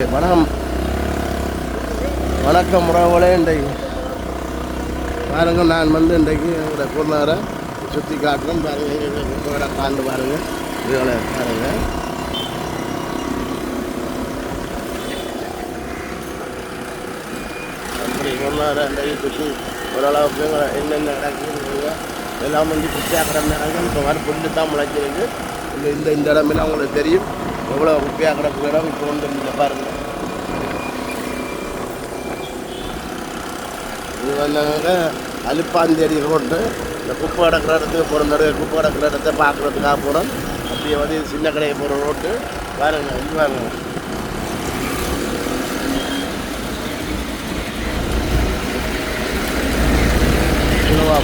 வணக்கம். வணக்கம் உறவுகளே இன்றைக்கு பாருங்க நான் வந்து இன்றைக்கு என்னோட பொருளாதார சுற்றி காட்டுறேன் பாருங்க எங்களோட காண்டு பாருங்கள் இதுகளை பாருங்கள் அப்படி பொருளாதார இன்றைக்கு சுற்றி ஓரளவுக்கு என்னென்ன நடக்குதுங்க எல்லாம் வந்து குப்பையாக கிடந்தாங்க இப்போ வர புல்லு தான் முளைச்சிருக்கு. இந்த இந்த இடமெல்லாம் உங்களுக்கு தெரியும். எவ்வளோ குப்பையாக கிடக்குற இடம் இப்போ வந்து இந்த பாருங்கள் இது வந்தாங்க அலுப்பாந்தேரி ரோட்டு இந்த குப்பை கிடக்கிற இடத்துக்கு போகிற நடுவே குப்பை கிடக்கிற இடத்த பார்க்குறதுக்காக போகிறோம் அப்படியே வந்து சின்ன கடையை போகிற ரோட்டு பாருங்க இது வாங்க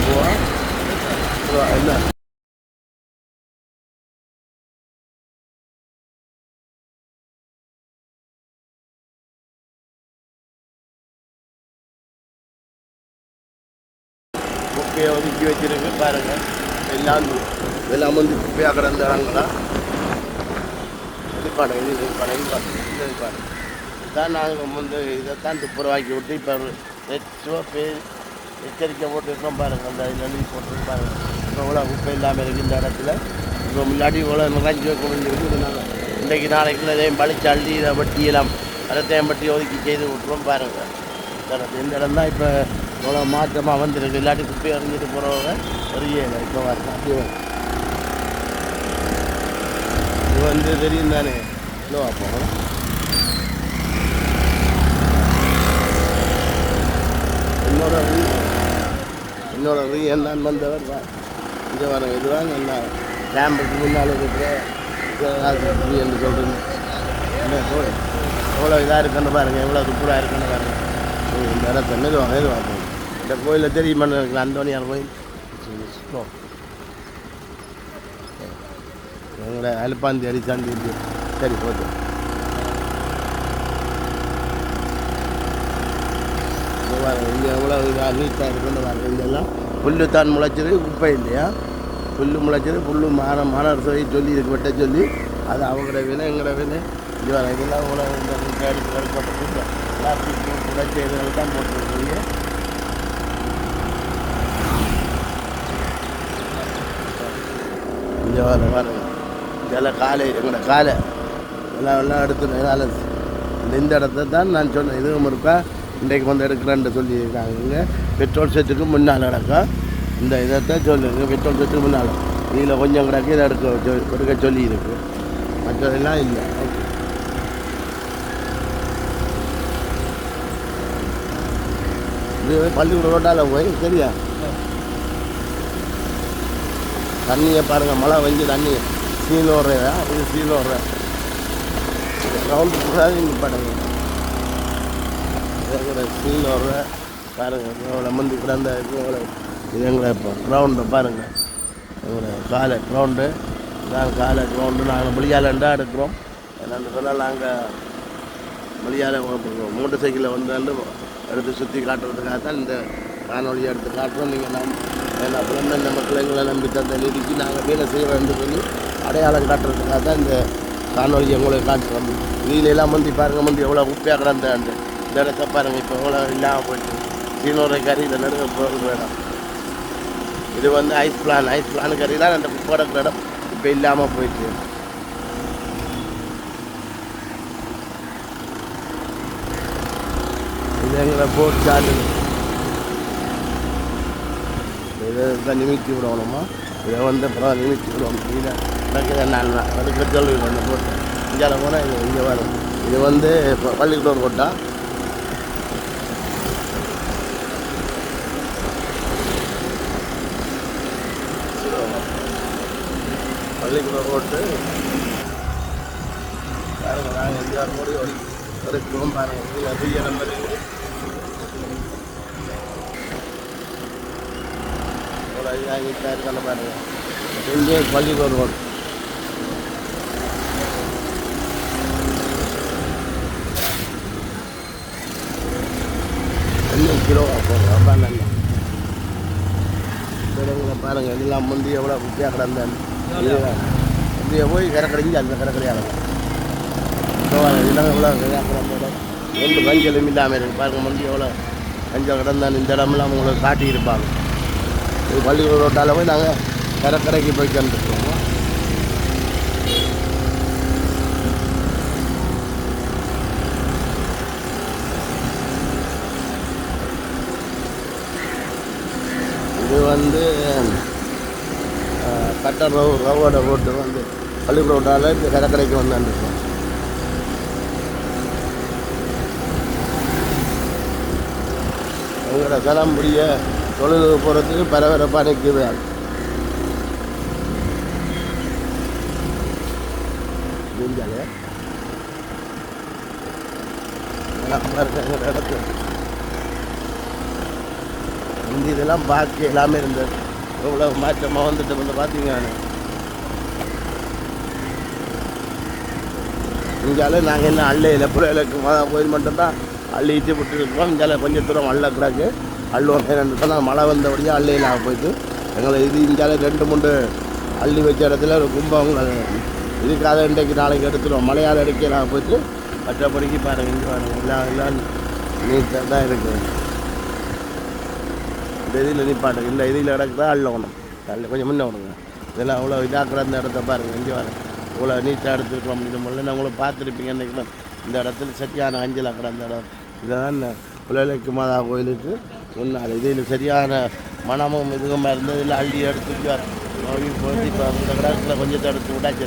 போவோம். என்ன? குப்பையை வச்சிருக்கு பாருங்க. எல்லாம் எல்லாம் வந்து குப்பையாக கிடந்த இடங்களா இது பாருங்க இது இது பாருங்க இது பாருங்க இது இது பாருங்க. இதான் நாங்கள் வந்து இதைத்தான் துப்புரவாக்கி விட்டு இப்போ லட்சம் பேர் எச்சரிக்கை போட்டுருக்கோம் பாருங்க. அந்த நெல் போட்டு பாருங்க. இப்போ இவ்வளோ குப்பை இல்லாமல் இருக்கு இந்த இடத்துல. இப்போ முன்னாடி இவ்வளோ நிறைஞ்சி வைக்க முடிஞ்சிருக்கு இதனால இன்றைக்கு நாளைக்குள்ள இதையும் பழிச்சு அள்ளி இதை வட்டி எல்லாம் தேம்பட்டி பட்டி ஒதுக்கி செய்து விட்டுருவோம் பாருங்கள் இந்த இடம் இந்த இடம் தான் இப்போ இவ்வளோ மாற்றமாக வந்திருக்கு. இல்லாட்டி குப்பி அறிஞ்சிட்டு போகிறவங்க எறியலை இப்போ வரலாம். இது வந்து தெரியும் தானே. இவ்வளோ அப்போ என்னோட என்னோட ரீ என்னன்னு வந்தவர். தான் இங்கே வர இதுவாங்க என்ன? கேம்புக்கு முன்னால் இருக்கிற ரீ என்று சொல்கிறேன் எவ்வளோ இதாக இருக்குன்னு பாருங்கள் எவ்வளோ துப்புராக இருக்குன்னு பாருங்கள் இந்த இடத்த வாங்க மெதுவாக இந்த கோயிலில் தெரியுமா எனக்கு அந்தோனியார் கோயில் எங்களை அலுப்பாந்தி அடித்தாண்டி சரி போதும் இங்கே எவ்வளோ இதாக நீட்டாக இருக்குன்னு பாருங்க இங்கெல்லாம் புல்லு தான் முளைச்சது குப்பை இல்லையா புல்லு முளைச்சது புல்லு மான மாணவர் சொல்லி சொல்லி இருக்கு வெட்ட சொல்லி அது அவங்களோட வினை எங்களோட வினை இது வர இதெல்லாம் இவ்வளோ இந்த முட்டை எடுத்து பிளாஸ்டிக் முளைச்ச இதுகள் தான் போட்டுருக்கீங்க இங்கே வர பாருங்க. இதெல்லாம் காலை எங்களோட காலை. எல்லாம் எல்லாம் எடுத்து என்னால் இந்த இடத்த தான் நான் சொன்னேன். இதுவும் இருக்கா இன்றைக்கு வந்து எடுக்கிறேன்னு சொல்லியிருக்காங்க. இங்கே பெட்ரோல் செட்டுக்கு முன்னால் கிடக்கும். இந்த இதைத்தான் சொல்லுங்க. பெட்ரோல் செட்டுக்கு முன்னால். இதில் கொஞ்சம் கிடக்கு இதை எடுக்க சொ- எடுக்க சொல்லி மற்றதெல்லாம் இல்லை. ஓகே இது பள்ளிக்கூட ரோட்டால் போய் சரியா? தண்ணியை பாருங்கள் மழை வந்து தண்ணி. சீல் ஓடுறதா? இது சீல் ஓடுற. ரவுண்டு ஃபுல்லாக நிற்பாடுங்க சீல் ஓடுற. பாருங்கள் எவ்வளோ மந்தி கிடந்த இது எவ்வளோ இது எங்களை இப்போ க்ரௌண்டை பாருங்கள் எங்களோட காலை க்ரௌண்டு நாங்கள் காலை க்ரௌண்டு நாங்கள் மொழியாலண்டா எடுக்கிறோம். என்னென்னு சொன்னால் நாங்கள் மொழியால் மோட்டர் சைக்கிளில் வந்தாலும் எடுத்து சுற்றி காட்டுறதுக்காக தான் இந்த காணொலியை எடுத்து காட்டுறோம். நீங்கள் நம் ஏன்னா பிரம்மன் இந்த மக்கள் எங்களை நம்பி தந்த நிதிக்கு நாங்கள் வேலை செய்கிறோம்னு சொல்லி அடையாளம் காட்டுறதுக்காக தான் இந்த காணொலி எங்களுக்கு காட்டுறோம் இதில் எல்லாம் முந்தி பாருங்கள் முந்தி எவ்வளோ உப்பியாக கிடந்த அந்த இந்த இடத்த பாருங்கள் இப்போ எவ்வளோ இல்லாமல் போயிட்டு சீனோரை கறியில் நடுங்க போகிறது வேணும் இது வந்து ஐஸ் பிளான் ஐஸ் பிளான் கறி தான் அந்த குப்பை இடம் இப்போ இல்லாமல் போயிட்டு இது எங்களை போட் சார்ஜ் இதை தான் நிமித்தி விடணுமா? இதை வந்து அப்புறம் நிமித்தி விடணும். இதை நடக்குது நான் அதுக்கு கல்வி அந்த போட்டு. இங்கே போனால் இது இங்கே வரும் இது வந்து பள்ளிக்கூடம் ரோட்டா பள்ளிக்கூடம் போட்டு பாருங்கள் நாங்கள் எங்கேயாவது ஓடி வரைக்கும். பாருங்கள் பாருங்க அதிக நம்பர் இருக்குது ஒரு பாருங்க இங்கே பள்ளிக்கூடம் ரோடு ரெண்டு கிலோ போகும் ரொம்ப நல்லா இடங்களை பாருங்க எல்லாம் முந்தி எவ்வளோ குட்டியாக கிடந்தேன் அப்படியே போய் கரை கடைஞ்சி அந்த கரை கடையாக இதெல்லாம் எவ்வளோ ரெண்டு பஞ்சலும் இல்லாமல் இருக்குது பாருங்கள் முந்தி எவ்வளோ பஞ்சம் கிடந்தான் இந்த இடமெல்லாம் உங்களுக்கு காட்டியிருப்பாங்க. இது பள்ளிக்கூட ரோட்டால் போய் நாங்கள் கடற்கரைக்கு போய் கண்டுருக்கோம் இது வந்து அஹ், கட்டர் ரவு ரவோட ரோட்டு வந்து பள்ளிக்கூட ரோட்டால் இந்த கடற்கரைக்கு வந்துருக்கோம் எங்களோட முடிய தொழிலுக்கு போகிறதுக்கு பரபரப்பாக நிற்குது நெஞ்சாலே பாருங்க இந்த இதெல்லாம் பார்க்க எல்லாமே இருந்தது. எவ்வளோ மாற்றமாக வந்துட்டு வந்து பார்த்தீங்க இங்கால நாங்கள் என்ன அள்ளையில் பிள்ளைகளுக்கு கோயில் மட்டும்தான் அள்ளிட்டு விட்டுருக்கோம் இங்கால கொஞ்சம் தூரம் அள்ள கிடக்கு அள்ளுவோம் ரெண்டு தான் மழை வந்தபடியாக அள்ளையில் போயிட்டு எங்களை இது இங்கால ரெண்டு மூணு அள்ளி வச்ச இடத்துல ஒரு கும்பம் இதுக்காக இன்றைக்கு நாளைக்கு எடுத்துருவோம். மழையால் எடுக்கலாம் போயிட்டு மற்றபடிக்கு பாருங்க இங்கே பாருங்க. எல்லாம் எல்லாம் நீட்டாக தான் இருக்குது இந்த இதில் நிப்பாட்டு இந்த இதில் இடக்கு தான் அள்ளணும் தள்ளி கொஞ்சம் முன்ன விடுங்க. இதெல்லாம் அவ்வளோ இதாக்குற அந்த இடத்த பாருங்கள் இங்கே பாருங்க. இவ்வளோ நீட்டாக எடுத்துருக்கோம் அப்படின்னு முடியல நான் உங்களை பார்த்துருப்பீங்க அன்றைக்கி இந்த இடத்துல சரியான அஞ்சல் அக்கறை அந்த இடம். இதுதான் புலலைக்கு மாதா கோயிலுக்கு முன்னால் இதில் சரியான மனமும் இதுவும் இருந்தது. அள்ளி எடுத்துட்டு நோய் போட்டு இப்போ அந்த கிடத்துல கொஞ்சத்தை எடுத்து விட்டாச்சு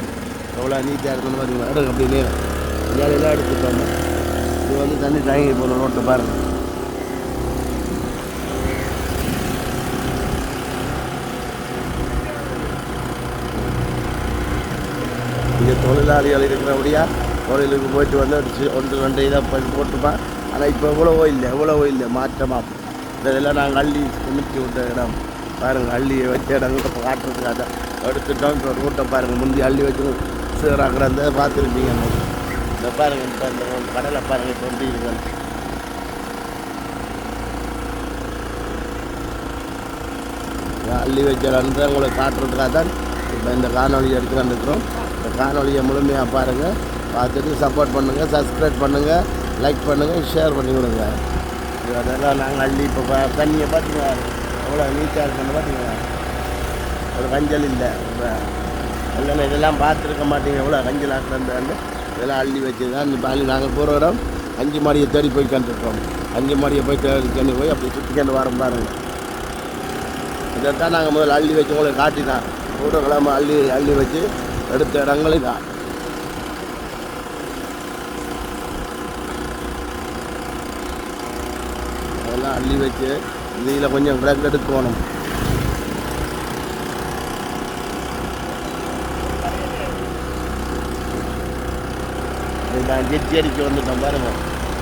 எவ்வளோ நீட்டாக இருக்கணும் பார்த்தீங்களா எடுங்க அப்படி நேரம் இங்கெல்லாம் எடுத்துட்டோம் இது வந்து தண்ணி தாங்கி போகணும் ரோட்டை பாருங்கள் இங்கே தொழிலாளிகள் இருக்கிறபடியா தொழிலுக்கு போயிட்டு வந்து ஒன்று ரெண்டு இதை போய் போட்டுப்பான் ஆனால் இப்போ எவ்வளவோ இல்லை எவ்வளவோ இல்லை. மாற்றமாக இந்த இதெல்லாம் நாங்கள் அள்ளி குமிச்சு விட்ட இடம். பாருங்கள் அள்ளி வச்ச இடங்கிட்ட காட்டுறதுக்காக எடுத்துட்டோம். இப்போ ரோட்டை பாருங்கள் முந்தி அள்ளி வச்சு சீராக்கிற அந்த பார்த்துருப்பீங்க இந்த பாருங்கள் இப்போ இந்த கடலை பாருங்கள் இப்போ எப்படி இருக்கு. அள்ளி வச்ச இடத்தை உங்களை காட்டுறதுக்காக தான் இப்போ இந்த காணொலி எடுத்துகிட்டு இருக்கிறோம் இந்த காணொலியை முழுமையாக பாருங்கள் பார்த்துட்டு சப்போர்ட் பண்ணுங்கள் சப்ஸ்கிரைப் பண்ணுங்கள் லைக் பண்ணுங்கள் ஷேர் பண்ணி விடுங்க. இருக்குது அதெல்லாம் நாங்கள் அள்ளி இப்போ தண்ணியை பார்த்தீங்களா எவ்வளோ நீட்டாக இருக்குன்னு பார்த்தீங்களா ஒரு கஞ்சல் இல்லை. இல்லைன்னா இதெல்லாம் பார்த்துருக்க மாட்டீங்க. எவ்வளோ கஞ்சல் ஆக்குறான்னு இதெல்லாம் அள்ளி வச்சு தான் இந்த பாலி நாங்கள் போகிற இடம் அஞ்சு மாடியை தேடி போய் கண்டுருக்கோம் அஞ்சு மாடியை போய் தேடி கண்டு போய் அப்படி சுற்றிக்கண்டு வரோம் பாருங்கள் இதைத்தான் நாங்கள் முதல்ல அள்ளி வச்சு உங்களுக்கு காட்டினோம். கூட்டக்கிழமை அள்ளி அள்ளி வச்சு எடுத்த இடங்களையும் தான் அதெல்லாம் அள்ளி வச்சு இதில் கொஞ்சம் கிடக்கு எடுக்கணும். நான் ஜெட்டி அடிக்க வந்துட்டோம் பாருங்க.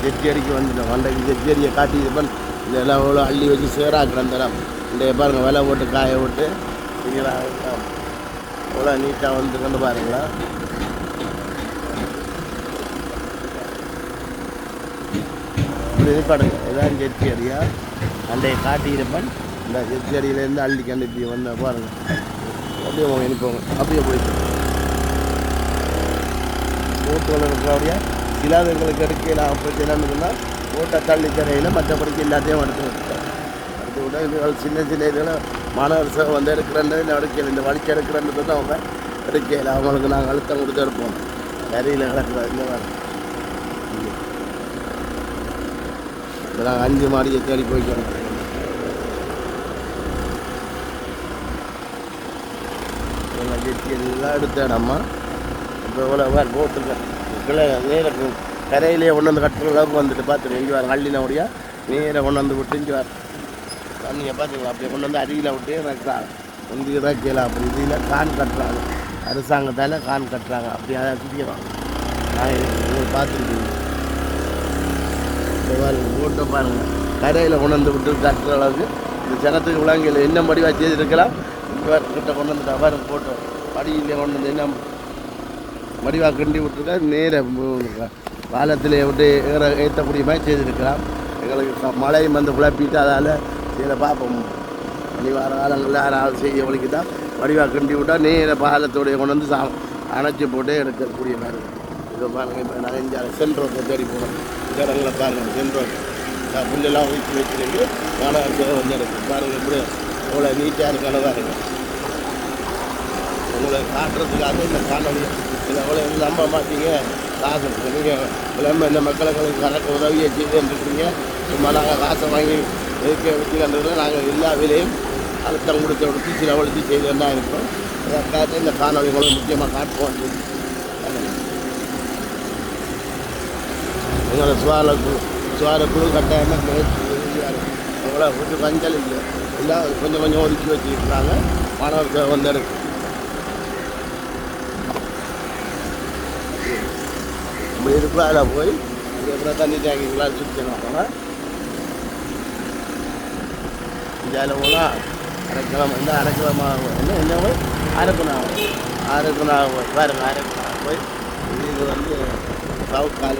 ஜெட்டி அடிக்க வந்துட்டோம். அன்றைக்கு ஜெட்டி அடியை காட்டி இருப்பேன் இதெல்லாம் எவ்வளோ அள்ளி வச்சு சேராக்குற அந்த இடம். இந்த பாருங்க விலை போட்டு காய விட்டு இங்கே எவ்வளோ நீட்டாக வந்துருக்குன்னு பாருங்களா இப்படி நிற்பாடுங்க இதான் ஜெட்டி அடியா? அன்றைய காட்டியிருப்பன் இந்த ஜெட்டி அடியிலேருந்து அள்ளி கண்டு இப்படி வந்த பாருங்க. அப்படியே அவங்க இனிப்போங்க அப்படியே போயிட்டு ஓட்டுகள் இருக்கிறபடியா சிலாதங்களுக்கு எடுக்கலாம் பிரச்சனைன்னு சொன்னால் ஓட்டை தள்ளி தரையில் மற்றபடிக்கு எல்லாத்தையும் எடுத்து விட்டுட்டேன் எடுத்து விட இதுகள் சின்ன சின்ன இதில் மாணவர் வந்து எடுக்கிறேன்னு இல்லை இந்த வலிக்கு எடுக்கிறேன்னு அவங்க எடுக்கல அவங்களுக்கு நாங்கள் அழுத்தம் கொடுத்து எடுப்போம். கரையில் கிடக்குற இந்த மாதிரி இதெல்லாம் அஞ்சு மாடியை தேடி போய்க்கணும் இதெல்லாம் ஜெட்டி எல்லாம் எடுத்த இப்போ எவ்வளோ வேறு போட்டுருக்க கிளை நேரம் கரையிலே கொண்டு வந்து கட்டுற அளவுக்கு வந்துட்டு பார்த்துருங்க இங்கே வர அள்ளின முடியா நேராக கொண்டாந்து விட்டு இங்கே வர தண்ணியை பார்த்துக்கலாம் அப்படியே கொண்டு வந்து அருகில் விட்டு வைக்கிறாங்க முந்தி வைக்கலாம் அப்படி இதில் கான் கட்டுறாங்க அரசாங்கத்தால் கான் கட்டுறாங்க அப்படி அதை சுற்றிக்கலாம் நான் பார்த்துருக்கேன் இந்த பாருங்க போட்டை பாருங்கள் கரையில் கொண்டு வந்து விட்டு கட்டுற அளவுக்கு இந்த ஜனத்துக்கு விலங்கில் என்ன படிவாக செய்திருக்கலாம்? இங்கே கிட்ட கொண்டு வந்துட்டா பாருங்க போட்டோ படியில் கொண்டு வந்து என்ன மடிவாக கிண்டி விட்டுருக்கா நேர பாலத்தில் விட்டு ஏற ஏற்றக்கூடிய மாதிரி செய்திருக்கலாம். எங்களுக்கு மழையும் வந்து குழப்பிட்டு அதால் இதில் பார்ப்போம் மணி வார காலங்களில் யாராவது செய்யவளுக்கு தான் வடிவாக கிண்டி விட்டால் நேர பாலத்தோடைய கொண்டு வந்து சா அணைச்சி போட்டு எடுக்கக்கூடிய மாதிரி இதை பாருங்கள் இப்போ நாங்கள் இங்கே சென்ட்ரோக்கை தேடி போகிறோம் இடங்களில் இடங்களை பாருங்கள் சென்ட்ரோக்கு புல்லெல்லாம் ஊற்றி வச்சுருக்கு மாணவர்கள் வந்து இருக்கு பாருங்கள் இப்படி அவ்வளோ நீட்டாக இருக்கான பாருங்க. உங்களை காட்டுறதுக்காக இந்த காணொலி இதை எவ்வளோ நம்ப மாட்டீங்க. காசு நீங்கள் விளம்ப இந்த மக்களுக்கு கணக்கு உதவியை செய்து இருக்கிறீங்க சும்மா நாங்கள் காசை வாங்கி இருக்க வச்சு கண்டதில் நாங்கள் எல்லா வேலையும் அழுத்தம் கொடுத்து கொடுத்து சிலவழித்து செய்து தான் இருக்கோம் அதற்காக இந்த காணொலி உங்களுக்கு முக்கியமாக காட்டுவோம். எங்களை சுவால குழு சுவார குழு கட்டாயமாக முயற்சி உறுதியாக எவ்வளோ கொஞ்சம் கஞ்சல் இல்லை எல்லாம் கொஞ்சம் கொஞ்சம் ஒதுக்கி வச்சுருக்காங்க மாணவர்கள் வந்து இருக்கு நம்ம இருக்கிறால போய் அதுக்கப்புறம் தண்ணி டேங்கிங்களாம் சுற்றி போனால் இந்தியாவில் போனால் அரைக்கிழமை வந்து அரைக்கிழமை என்ன என்ன போய் அரைக்குணாகும் அரைக்குணாகும் பாருங்க அரைக்குணாகும் போய் இது இது வந்து சவுக்கால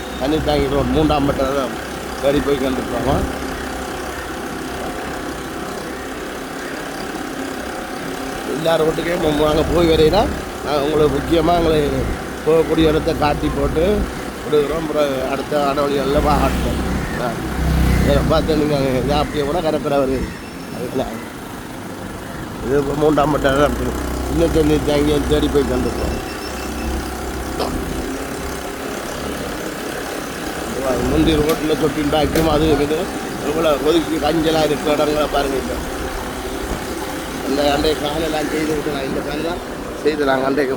தண்ணி தாங்கிடுவோம் மூன்றாம் பட்டம் தேடி போய் கண்டுருக்கோம் எல்லாரும் வீட்டுக்கே நாங்கள் போய் வரையினா நாங்கள் உங்களுக்கு முக்கியமாக எங்களை போகக்கூடிய இடத்த காட்டி போட்டு கொடுக்குறோம் அப்புறம் அடுத்த அடவழிகளில் காட்டுவோம் இதில் பார்த்து நீங்கள் இதை அப்படியே கூட கரப்பிற வருது. அதுக்குலாம் இது இப்போ மூன்றாம் பட்டம் இன்னும் தண்ணி தாங்கி தேடி போய் கண்டுருக்கோம் முந்தி ரோட்டில் தொட்டின் பேக்கும் அது இருக்குது. இவ்வளோ ஒதுக்கி கஞ்சலாக இருக்கிற இடங்களை பாருங்க இப்போ அந்த அண்டைய காலெல்லாம் செய்து விட்டுலாம் இந்த காலெல்லாம் செய்து நாங்கள் அண்டைக்கு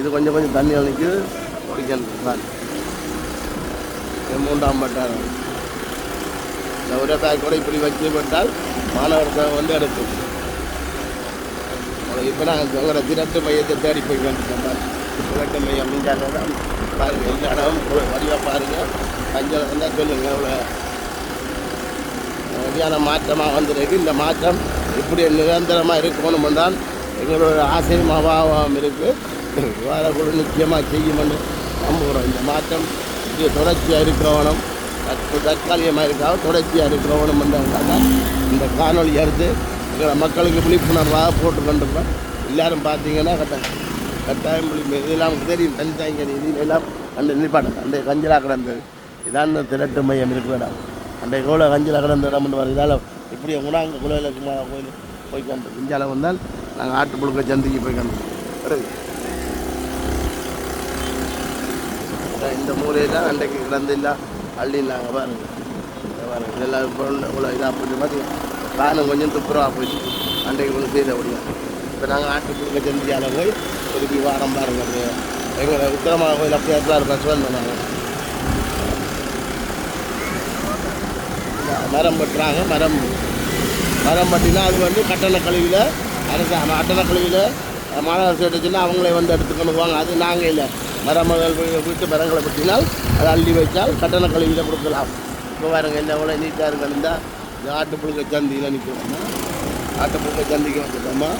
இது கொஞ்சம் கொஞ்சம் தண்ணி நிற்குது. குடிக்கிறது தான் மூன்றாம் பட்டார் இந்த ஒரே பேக் கூட இப்படி வச்சு விட்டால் மாணவர்கள் வந்து எடுக்கும். இப்போ நாங்கள் உங்களோட திரட்டு மையத்தை தேடி போய் வந்துட்டோம் திரட்டு மையம் மிஞ்சால தான். பாருங்கள் எல்லா இடமும் வடிவாக பாருங்கள். அஞ்சல் வந்தால் சொல்லுங்கள் அவ்வளோ வகையான மாற்றமாக வந்திருக்கு. இந்த மாற்றம் இப்படி நிரந்தரமாக இருக்கணும் தான் எங்களோட ஆசையும் அபாவம் இருக்குது வாரக்குழு நிச்சயமாக செய்யும்னு நம்புகிறோம். இந்த மாற்றம் இது தொடர்ச்சியாக இருக்கிறவனும் தற்காலிகமாக இருக்காது தொடர்ச்சியாக இருக்கிறவனும் என்றாங்க இந்த காணொளி எடுத்து எங்களை மக்களுக்கு விழிப்புணர்வாக போட்டு கொண்டிருக்கோம் எல்லோரும் பார்த்தீங்கன்னா கட்டாயம் கட்டாயம் இதெல்லாம் தெரியும் தனித்தாங்க தாங்கி எல்லாம் அந்த நிப்பாட்டம் அந்த கஞ்சலாக கிடந்தது இதான் இந்த திரட்டு மையம் இருக்கிற இடம் அன்றைய கோல கஞ்சில் கிடந்த இடம் பண்ணுவார் இதால் இப்படி உணாங்க குலையில் சும்மா கோயில் போய் கண்டு. இந்தியாவில் வந்தால் நாங்கள் ஆட்டு புழுக்க போய் கண்டு. இந்த மூலையில் தான் அன்றைக்கு கிடந்து இல்லை அள்ளினாங்க நாங்கள் பாருங்கள் பாருங்க இதெல்லாம் இவ்வளோ இதாக போச்சு. பார்த்தீங்கன்னா காலம் கொஞ்சம் துப்புரவாக போச்சு. அன்றைக்கு ஒன்று செய்த முடியும் இப்போ நாங்கள் ஆட்டு புழுக்க போய் திருப்பி வாரம் பாருங்கள் எங்கள் உத்தரமாக கோயில் அப்படியே தான் இருக்கும் சிவன் நாங்கள் மரம் வெட்டுறாங்க. மரம் மரம் பட்டினா அது வந்து கட்டண கழிவில் அரசு கட்டண கழிவில் மாநகராட்சி எடுத்துச்சுன்னா அவங்களே வந்து எடுத்துக்கணுவாங்க அது நாங்கள் இல்லை. மரமகள் வீட்டு மரங்களை பற்றினால் அதை அள்ளி வைத்தால் கட்டண கழிவில் கொடுக்கலாம். இப்போ பாருங்க என்ன எவ்வளோ நீட்டாக இருக்கணுந்தா இந்த ஆட்டுப்புழுக்க சந்தியில் நிற்கிறோம்மா ஆட்டுப்புழுக்க சந்திக்கு வந்துட்டோம்மா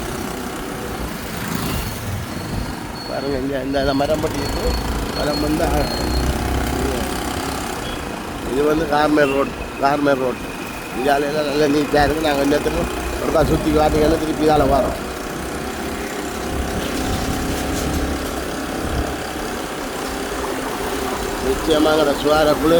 பாருங்க இங்கே இந்த இந்த மரம் பட்டியிருக்கு மரம் வந்து இது வந்து கார்மேல் ரோட். கார்மேர் ரோட் இந்தியாவிலாம் நல்ல நீட்டாக இருக்குது நாங்கள் இன்னத்துக்கும் ஒரு தான் சுற்றி காட்டிக்கலாம் திருப்பி தால் வரோம் நிச்சயமாக அந்த குழு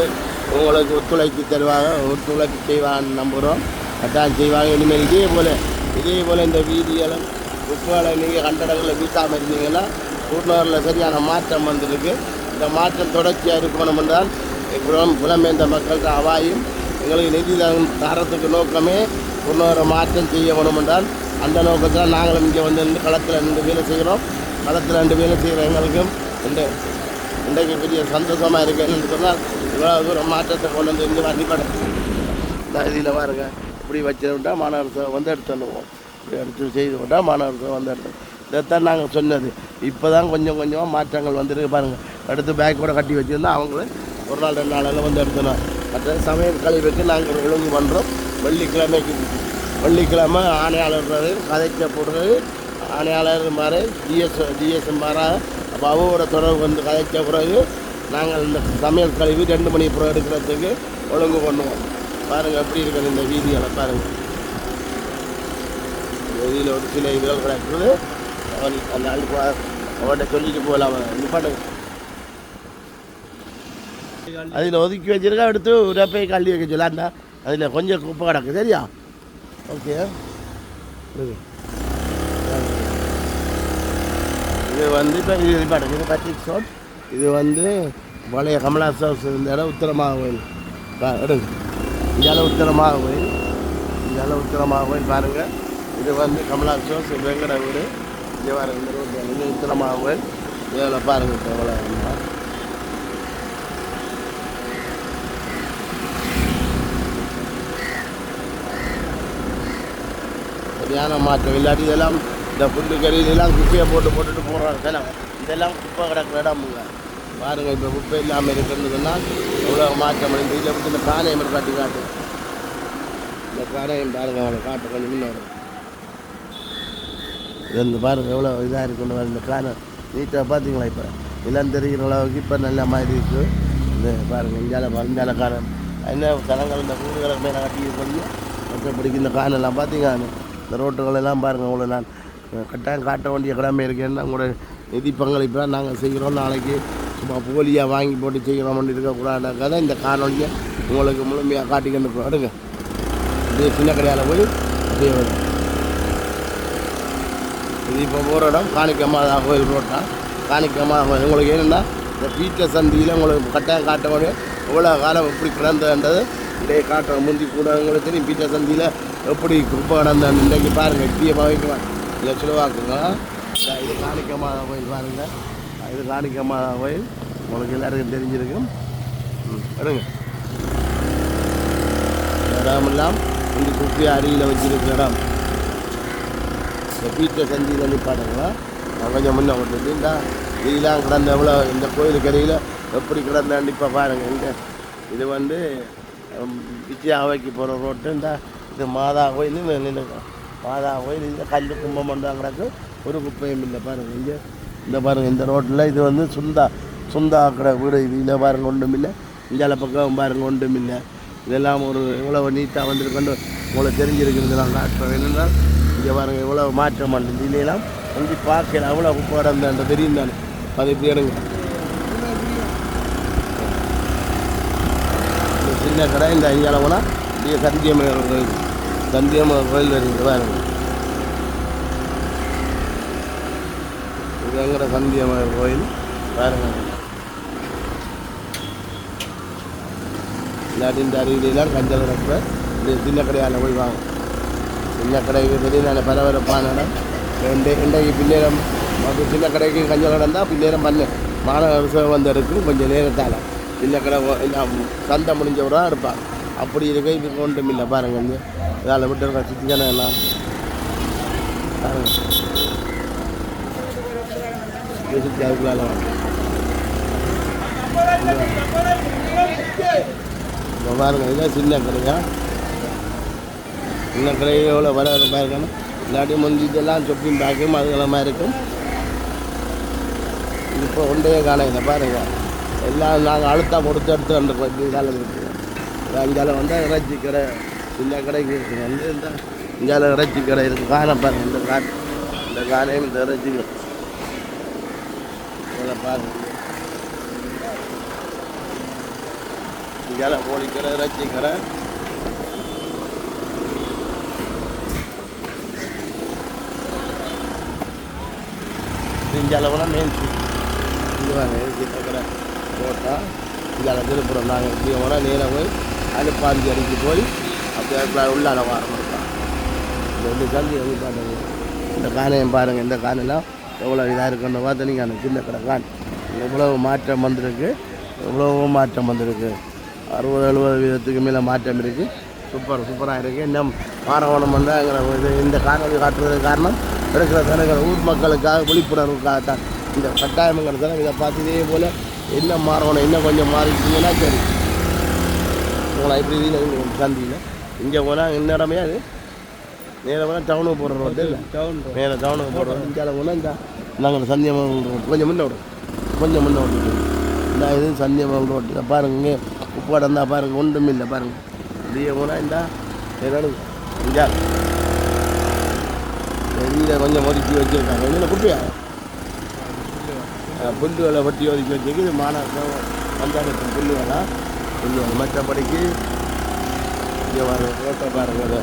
உங்களுக்கு ஒத்துழைப்பு தருவாங்க. ஒத்துழைப்பு செய்வாங்கன்னு நம்புகிறோம். கட்டாயம் செய்வாங்க. இனிமேல் இதே போல் இதே போல் இந்த வீதிகளும் குப்பைகளை நீங்கள் கண்டடங்களில் வீசாமல் இருந்தீங்கன்னா கூட்டுநகரில் சரியான மாற்றம் வந்திருக்கு. இந்த மாற்றம் தொடர்ச்சியாக இருக்கணும் என்றால் புலம் புலம்பெயர்ந்த மக்களுக்கு அவாயும் எங்களுக்கு நிதி தரத்துக்கு நோக்கமே கூட்டுநகரை மாற்றம் செய்ய வேணும் என்றால் அந்த நோக்கத்தில் நாங்களும் இங்கே வந்து நின்று களத்தில் ரெண்டு வேலை செய்கிறோம். களத்தில் ரெண்டு வேலை செய்கிற எங்களுக்கும் இந்த இன்றைக்கு பெரிய சந்தோஷமாக இருக்கு. என்னன்னு சொன்னால் இவ்வளோ தூரம் மாற்றத்தை கொண்டு வந்து இங்கே வண்டிப்படம் இந்த இதில் பாருங்க இப்படி வச்சு விட்டால் வந்து எடுத்து வந்துடுவோம் இப்படி எடுத்து செய்து விட்டால் மாநகரத்தை வந்து எடுத்து இதைத்தான் நாங்கள் சொன்னது. இப்போ தான் கொஞ்சம் கொஞ்சமாக மாற்றங்கள் வந்துருக்கு பாருங்கள் அடுத்து பேக் கூட கட்டி வச்சுருந்தா அவங்களும் ஒரு நாள் ரெண்டு நாளில் வந்து எடுத்துனோம் மற்ற சமையல் கழிவுக்கு நாங்கள் ஒழுங்கு பண்ணுறோம் வெள்ளிக்கிழமைக்கு வெள்ளிக்கிழமை ஆணையாளர் கதைக்க போடுறது ஆணையாளர் மாதிரி டிஎஸ் டிஎஸ் மாறா அப்போ அவரோட தொடர்பு வந்து கதைச்ச பிறகு நாங்கள் இந்த சமையல் கழிவு ரெண்டு மணி பிறகு எடுக்கிறதுக்கு ஒழுங்கு பண்ணுவோம். பாருங்கள் எப்படி இருக்குது இந்த வீதிகளை பாருங்கள் வெளியில் ஒரு சில இதுகள் கிடக்குது. அவன் அந்த ஆளுக்கு அவன்கிட்ட சொல்லிட்டு போகலாம். நிப்பாட்டு. அதில் ஒதுக்கி வச்சிருக்கா எடுத்து ஒரு போய் கழுவி வைக்க சொல்லாண்டா அதில் கொஞ்சம் குப்பை கிடக்கு சரியா? ஓகே. இது. வந்து இப்போ இது பாருங்க இது பட்டிக் ஷோட் இது வந்து பழைய கமலாசஸ் இந்த இடம் உத்தரமாக கோயில் எடுங்க. இந்த இடம் உத்தரமாக கோயில் இந்த இடம் உத்தரமாக கோயில் பாருங்கள் இது வந்து கமலா சோஸ் வெங்கட வீடு. இங்கே பாருங்க இந்த உத்தரமாக கோயில் இதில் பாருங்கள் இப்போ எவ்வளோ இருந்தா. சரியான மாற்றம். இல்லாட்டி இதெல்லாம் இந்த புல்லு கறியிலெல்லாம் குப்பையை போட்டு போட்டுட்டு போடுறாங்க இதெல்லாம் இதெல்லாம் குப்பை கிடக்கிற இடமுங்க பாருங்கள் இப்போ குப்பை இல்லாமல் இருக்கிறதுன்னா எவ்வளோ மாற்றம் அடைந்து. இதில் வந்து இந்த காணையம் காட்டி காட்டு. இந்த காணையம் பாருங்கள் அவனை காட்டு கொஞ்சம் முன்னோடு இது பாருங்கள் எவ்வளோ இதாக இருக்குன்னு இந்த காணை நீட்டாக பார்த்தீங்களா இப்போ? இளம் தெரிகிற அளவுக்கு இப்போ நல்ல மாதிரி இருக்குது இந்த பாருங்கள் இந்தியாவில் இந்தியாவில் காணம் என்ன தலங்கள் இந்த வீடுகளை மேலே கட்டி பண்ணி மற்றபடிக்கு இந்த காணெல்லாம் பார்த்தீங்கன்னா இந்த ரோட்டுகள் எல்லாம் பாருங்கள் உங்களை நான் கட்டாயம் காட்ட வேண்டிய கடமை இருக்கேன்னு உங்களோட நிதி பங்களிப்பெல்லாம் நாங்கள் செய்கிறோம். நாளைக்கு சும்மா போலியாக வாங்கி போட்டு செய்கிறோம்னு தான் இந்த காணொலியை உங்களுக்கு முழுமையாக காட்டிக்கிட்டு போ- எடுங்க அப்படியே சின்ன கடையால் போய் அப்படியே வரும். இது இப்போ போகிற இடம் காணிக்கம்மா கோயில் ரோட்டா? காணிக்கம்மா கோயில். உங்களுக்கு என்னென்னா இந்த வீட்டில் சந்தியில் உங்களுக்கு கட்டாயம் காட்ட முடியும் எவ்வளோ காலம் எப்படி கிடந்ததுன்றது இன்றைய காட்டுற முந்தி கூட உங்களுக்கு தெரியும். வீட்டில் சந்தியில் எப்படி குறிப்பாக கிடந்த இன்றைக்கு பாருங்கள் இப்படியே வைக்கலாம் இதை செலவாக்குங்களா இது காணிக்கம்மா கோயில் பாருங்கள் இது காணிக்கம்மா கோயில். உங்களுக்கு எல்லாருக்கும் தெரிஞ்சிருக்கும். எடுங்க. இடமெல்லாம் இந்த குப்பி அருகில் வச்சிருக்கிற இடம். இந்த வீட்டில் சந்தியில் நிற்பாடுங்களா நான் கொஞ்சம் முன்ன விட்டுட்டு இந்த இதெல்லாம் கிடந்த எவ்வளோ இந்த கோயிலுக்கு அருகில் எப்படி கிடந்தாண்டு இப்போ பாருங்கள் இந்த இது வந்து விஜயாவைக்கு போகிற ரோட்டு. இந்த இது மாதா கோயில் நின்று மாதா கோயில் இந்த கல் கும்பம் பண்ணா கிடக்கு ஒரு குப்பையும் இல்லை பாருங்கள் இங்கே இந்த பாருங்கள் இந்த ரோட்டில் இது வந்து சுந்தா சுந்தா கிட வீடு இது இதில் பாருங்கள் ஒன்றும் இல்லை இந்தியால பக்கம் பாருங்கள் ஒன்றும் இல்லை இதெல்லாம் ஒரு எவ்வளோ நீட்டாக வந்திருக்கோன்னு உங்களுக்கு தெரிஞ்சிருக்கிறது நான் காட்டுறேன் என்னென்னால் இங்கே பாருங்கள் எவ்வளோ மாற்றம் பண்ணுது இல்லையெல்லாம் வந்து பார்க்கல அவ்வளோ குப்பை இடந்த தெரியும் தானே அது இப்படி எடுங்க சின்ன கடை இந்த ஐயால போனால் இங்கே சந்தியமலை கோயில் சந்தியமலை கோயில் வருது பாருங்க. இது எங்கிற கோயில். பாருங்க. இல்லாட்டின் அருகிலாம் கஞ்சல் கிடப்ப இந்த சின்ன கடையால் போய் வாங்க. சின்ன கடைக்கு பெரிய நல்ல பரபரப்பான இடம் ரெண்டு இன்றைக்கு பின்னேரம் சின்ன கடைக்கு கஞ்சல் கடந்தால் பின்னேரம் பண்ணு. மாணவர் வந்திருக்கு கொஞ்சம் நேரத்தால். சின்ன கடை சந்தை முடிஞ்சவராக இருப்பான் அப்படி இருக்க இது ஒன்றும் இல்லை. பாருங்க வேலை விட்டு இருக்கா சுற்றி தானே எல்லாம்? பாருங்க. சுற்றி அதுக்குள்ள இப்போ பாருங்க இதுதான் சின்ன கடையா? சின்ன கடை எவ்வளோ வர பாருங்கன்னா இல்லாட்டி முந்தி இதெல்லாம் சொப்பியும் பேக்கும் அதுகளமாக இருக்கும். இப்போ ஒன்றையே காணையில் பாருங்க. எல்லாம் நாங்கள் அழுத்தா கொடுத்து எடுத்து வந்துருக்கோம் இப்படி காலம் இருக்குது அஞ்சாலும் வந்தால் இறைச்சிக்கிற இந்த கடைக்கு இருக்குது வந்து இந்த இந்தியாவில் இறைச்சி கடை இருக்குது காலம் பாருங்கள் இந்த கால் இந்த காலையும் இந்த இறைச்சி இதை பாருங்கள் இந்தியாவில் கோழிக்கடை இறைச்சி கடை. இந்தியாவில்லாம் போனால் மெயின் இங்கே வாங்க சின்ன கடை. போட்டால் இந்தியாவில் திருப்புறம் நாங்கள் இப்படி போனால் நேராக போய் அனுப்பாஞ்சி அடிக்கு போய் அப்படியே அதுக்குள்ள உள்ளால வரணும் இந்த வந்து சந்தி வந்து பாருங்க. இந்த காணையம் பாருங்கள் இந்த காணெல்லாம் எவ்வளோ இதாக இருக்குன்னு பார்த்து நீங்கள் அந்த சின்ன கடை கான் எவ்வளோ மாற்றம் வந்திருக்கு எவ்வளவோ மாற்றம் வந்திருக்கு. அறுபது எழுபது வீதத்துக்கு மேலே மாற்றம் இருக்குது சூப்பர் சூப்பராக இருக்குது இன்னும் மாறவனம் பண்ணாங்கிற இது இந்த காணொலி காட்டுறதுக்கு காரணம் இருக்கிற தினங்கள் ஊர் மக்களுக்காக விழிப்புணர்வுக்காக தான் இந்த கட்டாயம்ங்கிற தினம் இதை பார்த்து இதே போல் என்ன மாறணும் என்ன கொஞ்சம் மாறிட்டீங்கன்னா சரி. உங்களை எப்படி இதில் சந்தியில். இங்கே போனால் இந்த இடமே அது நேராக போனால் டவுனுக்கு போகிற ரோட்டு இல்லை. டவுன் மேலே டவுனுக்கு போகிறோம் இந்தியாவில் போனால் இந்த. நாங்கள் சந்தியமங்கல் ரோடு. கொஞ்சம் முன்ன விடும் கொஞ்சம் முன்ன விட்டு இந்த இது சந்தியமங்கல் ரோட்டு இதை பாருங்க இங்கே உப்பு கடந்தா பாருங்க ஒன்றும் இல்லை பாருங்க. இப்படியே போனால் இந்த என்னது இங்கே. வெளியில் கொஞ்சம் ஒதுக்கி வச்சுருக்காங்க. இதில் குட்டியா? புல்லுகளை ஒட்டி ஒதுக்கி வச்சுருக்கு. இது மாநகரம் வந்தாடுக்கும் புல்லுகளா புல்லுகள் மற்றபடிக்கு இங்கே பாருங்க ரோட்டை பாருங்க இதை.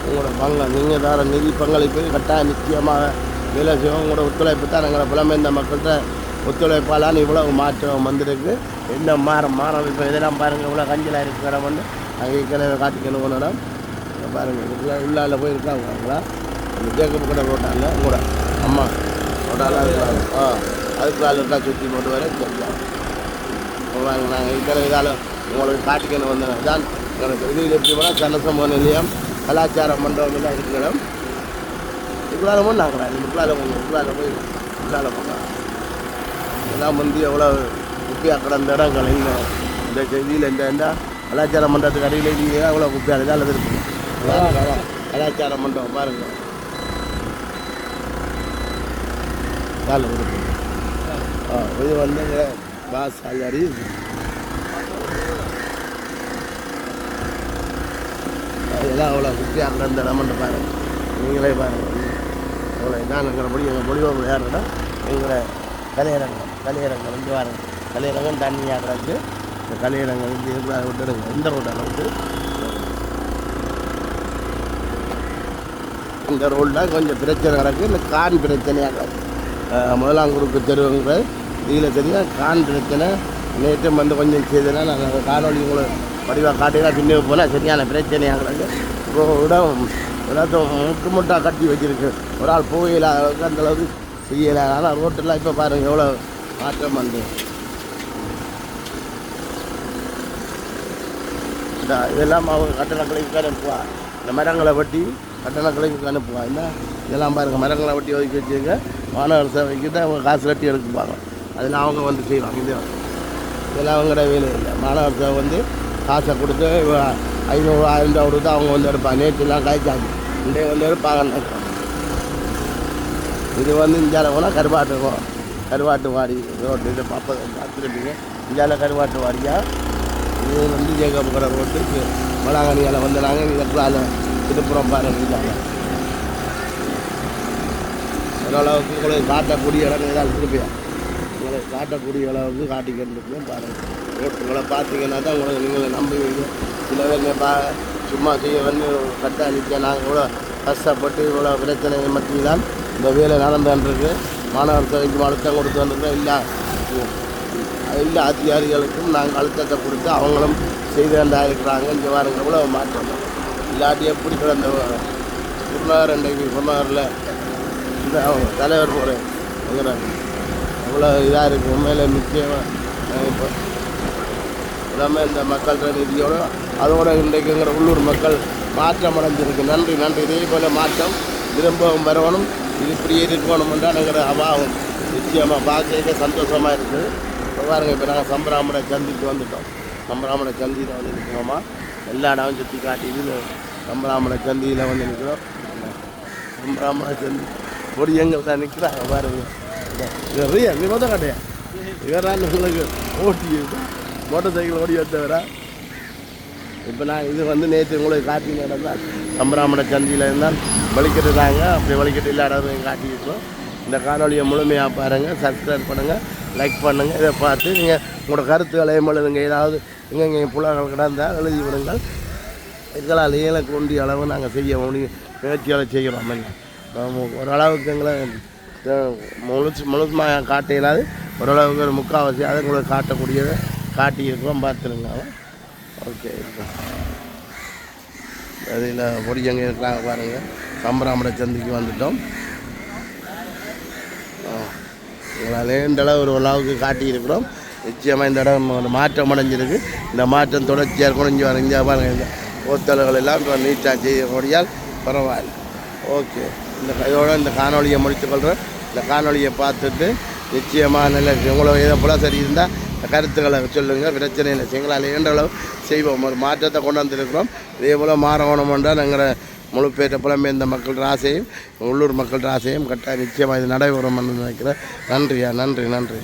உங்களோட பங்கு நீங்கள் தர நிதி பங்களிப்பு கட்டாயம் நிச்சயமாக வேலை செய்வோம் உங்களோட ஒத்துழைப்பு தான் எங்களை புலமைந்த மக்கள்கிட்ட ஒத்துழைப்பாலான்னு இவ்வளோ மாற்றம் வந்திருக்கு. என்ன மாறம் மாறம் இப்போ இதெல்லாம் பாருங்கள் இவ்வளோ கஞ்சலாக இருக்கிற இடம் வந்து அங்கே ஏற்கனவே காட்டிக்கணும் ஒரு இடம் பாருங்கள் இதுக்குள்ள உள்ளால போய் இருக்காங்க அவங்களா அந்த ஜேக்கப் கடை ரோட்டாங்க உங்களோட அம்மா. ரோட்டால இருக்காங்க. ஆ. அதுக்குள்ளால இருக்கா சுற்றி போட்டு வர சரியா வாங்க நாங்கள் இத்தனை இதால் உங்களுக்கு காட்டிக்கணும் வந்தோம் தான் எனக்கு இது எப்படி போனால் சன்னசம நிலையம் கலாச்சார மண்டபம் எல்லாம் இருக்கிற இடம் இதுக்குள்ளால போய் நாங்களா இதுக்குள்ளால போங்க இதுக்குள்ளால போய் இதுக்குள்ளால போகலாம் இதெல்லாம் வந்து எவ்வளோ குப்பியாக கிடந்த இடங்கள் இங்கே இந்த செய்தியில் இந்த இந்த கலாச்சார மண்டபத்துக்கு அடியில் இங்கே எவ்வளோ குப்பியாக இதால் இருக்கு. கலாச்சார மண்டபம் பாருங்கள் இதால் இருக்கு. இது வந்துங்க பாஸ் அல்லாடி அதெல்லாம் அவ்வளோ குட்டியாக இருந்த இடம்னு பாருங்க. நீங்களே பாருங்க. அவ்வளோ இதானுங்கிறபடி எங்கள் மொழிபோம் விளையாடுறதா? எங்களை கலையரங்கம் கலையரங்கம் வந்து வாருங்க கலையரங்கம் தண்ணியாக கிடக்கு இந்த கலையரங்கம் வந்து எப்படி விட்டுடுங்க. இந்த ரோட்டால் விட்டு இந்த ரோட்டில் கொஞ்சம் பிரச்சனை கிடக்கு. இந்த கான் பிரச்சனையாக. முதலாம் குறுக்கு தெருவுங்கிற இதில் தெரியும் கான் பிரச்சனை நேற்று வந்து கொஞ்சம் செய்தனா நாங்கள் காணொலி உங்களை வடிவாக காட்டினா பின்னே போனால் சரியான பிரச்சனையாக ஆகிறது இப்போ இடம் எல்லாத்தையும் முட்டு முட்டாக கட்டி வச்சிருக்கு. ஒரு ஆள் போகல அளவுக்கு அந்தளவுக்கு செய்யலை ஆனால் ரோட்டெல்லாம் இப்போ பாருங்கள் எவ்வளோ மாற்றம் வந்து. இதெல்லாம் அவங்க கட்டணக்கலைக்கு அனுப்புவா இந்த மரங்களை வெட்டி கட்டணக்கலைக்கு அனுப்புவா என்ன? இதெல்லாம் பாருங்கள் மரங்களை வெட்டி ஒதுக்கி வச்சுருக்க. மாணவர் தான் அவங்க காசு கட்டி எடுத்துப்பாங்க. அதில் அவங்க வந்து செய்வாங்க. இது இதெல்லாம் அவங்களோட வேலை இல்லை. மாணவர் வந்து காசை கொடுத்து ஐநூறு ஆயிரம் ரூபா கொடுத்து அவங்க வந்து எடுப்பாங்க. நேற்றுலாம் காய்ச்சாங்க. இன்றைய வந்து எடுப்பாங்க. இது வந்து இந்தியாவில் போனால் கருவாட்டு கருவாட்டு வாடி. ரோட்டு இதை பார்ப்ப பார்த்துருப்பீங்க. இந்தியாவில் கருவாட்டு வாடியா? இது வந்து ஜேகபுர ரோட்டு வளாங்கனியால் வந்து நாங்கள் இதற்கால திருப்புறம் பாருங்க ஓரளவுக்கு உங்களுக்கு காட்டக்கூடிய இடம் தான் திருப்பியா உங்களை காட்டக்கூடிய அளவுக்கு காட்டிக்கிட்டு பாருங்கள் ரோட்டுகளை பார்த்தீங்கன்னா தான் உங்களை நீங்களை நம்புவீங்க சில பேர் பா சும்மா செய்ய வந்து கட்ட நிற்க நாங்கள் இவ்வளோ கஷ்டப்பட்டு இவ்வளோ பிரச்சனை மத்தியில் தான் இந்த வேலை நடந்துருக்கு மாணவர் தொகைக்கும் அழுத்தம் கொடுத்து வந்திருக்கோம் இல்லை இல்லை அதிகாரிகளுக்கும் நாங்கள் அழுத்தத்தை கொடுத்து அவங்களும் செய்து வேண்டாக இருக்கிறாங்க. இங்கே வாருங்க இவ்வளோ மாற்றம். இல்லாட்டி எப்படி கிடந்த குருநகர் அன்றைக்கு குருநகரில் இந்த தலைவர் ஒரு இவ்வளோ இதாக இருக்குது. உண்மையில் நிச்சயமாக இப்போ எல்லாமே இந்த மக்கள் நிதியோட அதோட இன்றைக்குங்கிற உள்ளூர் மக்கள் மாற்றம் அடைஞ்சிருக்கு. நன்றி நன்றி. இதே போல் மாற்றம் திரும்பவும் வரணும். இது இப்படியே இருக்கணும்ன்றாங்கிற அபாவம் நிச்சயமாக பார்க்க சந்தோஷமாக இருக்குது. இப்போ பாருங்க இப்போ நாங்கள் சம்பராமனை சந்திக்கு வந்துட்டோம். சம்பராமனை சந்தியில் வந்து நிற்கிறோமா? எல்லா இடமும் சுற்றி காட்டிட்டு சம்பராமனை சந்தியில் வந்து நிற்கிறோம். சம்பராமனை சந்தி பொடியங்கள் தான் நிற்கிறாங்க பாருங்கள் இது ரியா நீ மொதல் கட்டையா இவரான் உங்களுக்கு ஓட்டி மோட்டர் சைக்கிள் ஓடி வந்தவரா இப்போ நான் இது வந்து நேற்று உங்களுக்கு காட்டி நடந்தால் சம்பராமண சந்தியில் இருந்தால் வலிக்கட்டுறாங்க அப்படி வலிக்கட்டு இல்லாதவங்க காட்டியிருக்கோம் இந்த காணொலியை முழுமையாக பாருங்கள் சப்ஸ்கிரைப் பண்ணுங்கள் லைக் பண்ணுங்கள் இதை பார்த்து நீங்கள் உங்களோட கருத்துக்களை எழுதுங்க ஏதாவது எங்கெங்கே புலங்கள் கிடந்தால் எழுதி விடுங்கள் எங்களால் ஏழை கொண்டிய அளவு நாங்கள் செய்ய முடியும் முயற்சிகளை செய்கிறோம் என்ன ஓரளவுக்கு எங்களை முழுசு முழுசுமாக காட்ட ஓரளவுக்கு ஒரு முக்கால்வாசியாக உங்களுக்கு காட்டக்கூடியதை காட்டியிருக்கிறோம் பார்த்துருங்க. ஓகே அதில் பொடியங்க இருக்கிறாங்க பாருங்கள் சம்பராமட சந்திக்கு வந்துட்டோம். எங்களால் அளவு ஒரு அளவுக்கு காட்டியிருக்கிறோம். நிச்சயமாக இந்த இடம் ஒரு மாற்றம் அடைஞ்சிருக்கு. இந்த மாற்றம் தொடர்ச்சியாக குறைஞ்சி வர இங்கே பாருங்கள் இந்த ஓத்தல்கள் எல்லாம் இப்போ நீட்டாக செய்யக்கூடியால் பரவாயில்ல. ஓகே இந்த இதோட இந்த காணொலியை முடித்துக்கொள்கிறேன் இந்த காணொலியை பார்த்துட்டு நிச்சயமாக நல்ல உங்களை எதை போல சரி இருந்தால் கருத்துக்களை சொல்லுங்கள் பிரச்சனை இல்லை. எங்களால் இயன்ற அளவு செய்வோம். ஒரு மாற்றத்தை கொண்டு வந்திருக்கிறோம். இதே போல் மாறணும் என்றால் எங்களை முழுப்பேற்ற புலம்பெயர்ந்த மக்கள் ஆசையும் உள்ளூர் மக்கள் ஆசையும் கட்டாயம் நிச்சயமாக இது நடைபெறும் என்று நினைக்கிறேன். நன்றியா? நன்றி நன்றி.